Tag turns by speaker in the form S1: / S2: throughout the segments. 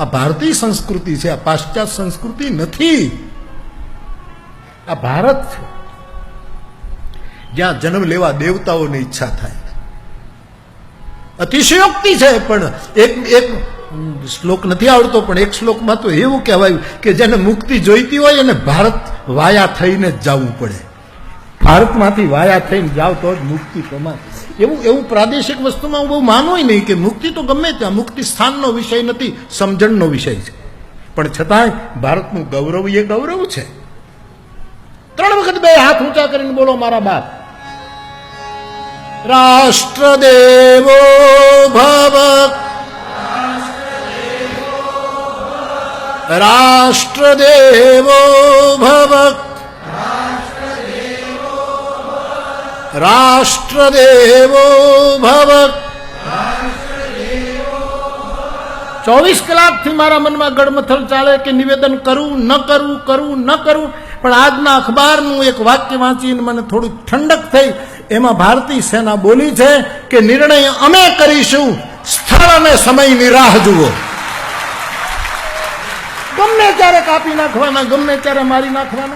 S1: આ ભારતીય સંસ્કૃતિ છે, આ પાશ્ચાત્ય સંસ્કૃતિ નથી. આ ભારત છે. જ્યાં જન્મ લેવા દેવતાઓની ઈચ્છા થાય. અતિશયોક્તિ છે, પણ એક એક શ્લોક નથી આવડતો, પણ એક શ્લોકમાં તો એવું કહેવાયું કે જેને મુક્તિ જોઈતી હોય એને ભારત વાયા થઈને જ જવું પડે. ભારતમાંથી વાયા થઈને જાવ તો જ મુક્તિ કમાય એવું એવું પ્રાદેશિક વસ્તુમાં હું બહુ માનું નહીં કે મુક્તિ તો ગમે ત્યાં, મુક્તિ સ્થાનનો વિષય નથી, સમજણનો વિષય છે. પણ છતાંય ભારતનું ગૌરવ એ ગૌરવ છે. ત્રણ વખત બે હાથ ઊંચા કરીને બોલો મારા બાપ. રાષ્ટ્ર દેવો ભવ. રાષ્ટ્ર દેવો ભવ. રાષ્ટ્રદેવો ભવ. ચોવીસ કલાકથી મારા મનમાં ગડમથલ ચાલે કે નિવેદન કરવું ન કરવું કરવું ન કરવું પણ આજના અખબારનું એક વાક્ય વાંચીને મને થોડી ઠંડક થઈ. એમાં ભારતીય સેના બોલી છે કે નિર્ણય અમે કરીશું. સ્થળ અને સમયની રાહ જુઓ. ગમે ત્યારે કાપી નાખવાના, ગમે ત્યારે મારી નાખવાના.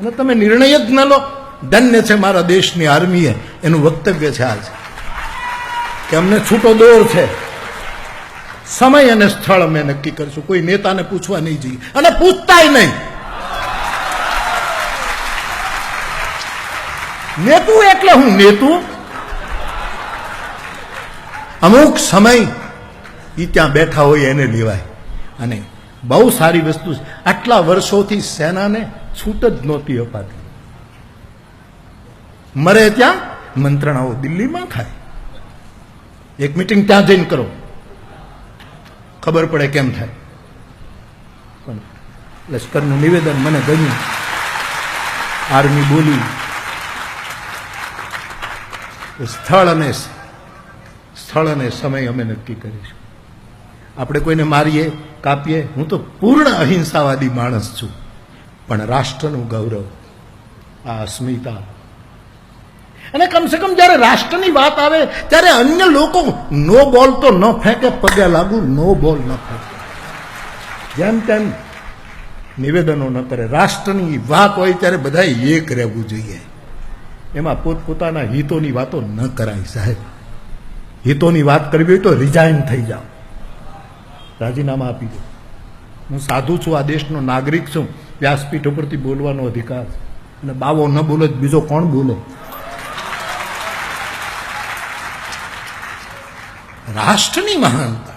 S1: અને તમે નિર્ણય જ ન લો. ધન્ય છે મારા દેશની આર્મીએ, એનું વક્તવ્ય છે આજ. કે અમને છૂટો દોર છે. સમય અને સ્થળ અમે નક્કી કરશું. કોઈ નેતાને પૂછવા નહીં જોઈએ. અને પૂછતાય નહીં. નેતું એટલે હું નેતું? અમુક સમય એ ત્યાં બેઠા હોય એને લેવાય. અને બહુ સારી વસ્તુ છે. આટલા વર્ષોથી સેનાને છૂટ જ નહોતી અપાતી. મરે ત્યાં મંત્રણાઓ દિલ્હીમાં થાય એક મિટિંગ ત્યાં જઈને કરો. ખબર પડે કેમ થાય. પણ લશ્કરનું નિવેદન મને ગમ્યું. આર્મી બોલી સ્થળ અને સ્થળ અને સમય અમે નક્કી કરીશું. આપણે કોઈને મારીએ, કાપીએ, હું તો પૂર્ણ અહિંસાવાદી માણસ છું. પણ રાષ્ટ્રનું ગૌરવ, આ અસ્મિતા અને કમસે કમ જ્યારે રાષ્ટ્રની વાત આવે, ત્યારે અન્ય લોકો નો બોલ તો ન ફેંકે, પગે લાગુ નો બોલ ન ફેંકે. જેમ તેમ નિવેદનો ન કરે. રાષ્ટ્રની વાત હોય ત્યારે બધા એક રહેવું જોઈએ. એમાં પોતપોતાના હિતોની વાતો ન કરાય, સાહેબ. હિતોની વાત કરવી હોય તો રિઝાઇન થઈ જાઓ. રાજીનામા આપી દો. હું સાધુ છું, આ દેશનો નાગરિક છું. વ્યાસપીઠ ઉપરથી બોલવાનો અધિકાર અને બાવો ન બોલે બીજો કોણ બોલે? રાષ્ટ્રની મહાનતા.